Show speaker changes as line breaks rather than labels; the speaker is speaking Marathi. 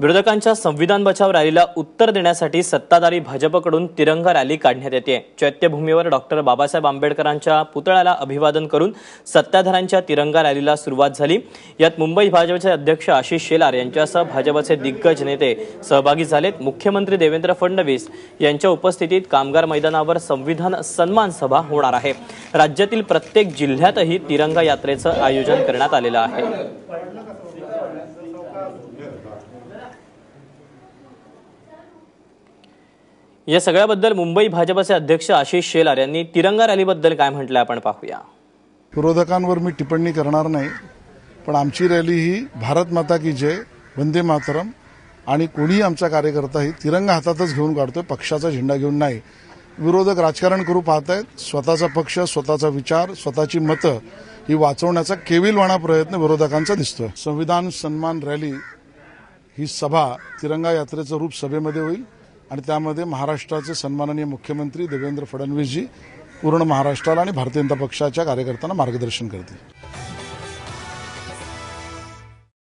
विरोधकांच्या संविधान बचाव रॅलीला उत्तर देण्यासाठी सत्ताधारी भाजपकडून तिरंगा रॅली काढण्यात येते. चैत्यभूमीवर डॉक्टर बाबासाहेब आंबेडकरांच्या पुतळ्याला अभिवादन करून सत्ताधाऱ्यांच्या तिरंगा रॅलीला सुरुवात झाली. यात मुंबई भाजपचे अध्यक्ष आशिष शेलार यांच्यासह भाजपचे दिग्गज नेते सहभागी झालेत. मुख्यमंत्री देवेंद्र फडणवीस यांच्या उपस्थितीत कामगार मैदानावर संविधान सन्मान सभा होणार आहे. राज्यातील प्रत्येक जिल्ह्यातही तिरंगा यात्रेचं आयोजन करण्यात आलेलं आहे. या सगळ्याबद्दल मुंबई भाजपचे अध्यक्ष आशिष शेलार यांनी तिरंगा रॅलीबद्दल काय म्हटलंय आपण पाहूया.
विरोधकांवर मी टिप्पणी करणार नाही पण आमची रॅली ही भारत माता की जय वंदे मातरम आणि कोणीही आमचा कार्यकर्ता ही तिरंगा हातातच घेऊन काढतोय पक्षाचा झेंडा घेऊन नाही. विरोधक राजकारण करू पाहतायत स्वतःचा पक्ष स्वतःचा विचार स्वतःची मतं ही वाचवण्याचा केविलवाणा प्रयत्न विरोधकांचा दिसतोय. संविधान सन्मान रॅली ही सभा तिरंगा यात्रेचं रूप सभेमध्ये होईल आणि त्यामध्ये महाराष्ट्राचे सन्माननीय मुख्यमंत्री देवेंद्र फडणवीसजी पूर्ण महाराष्ट्राला आणि भारतीय जनता पक्षाच्या कार्यकर्त्यांना मार्गदर्शन करतील.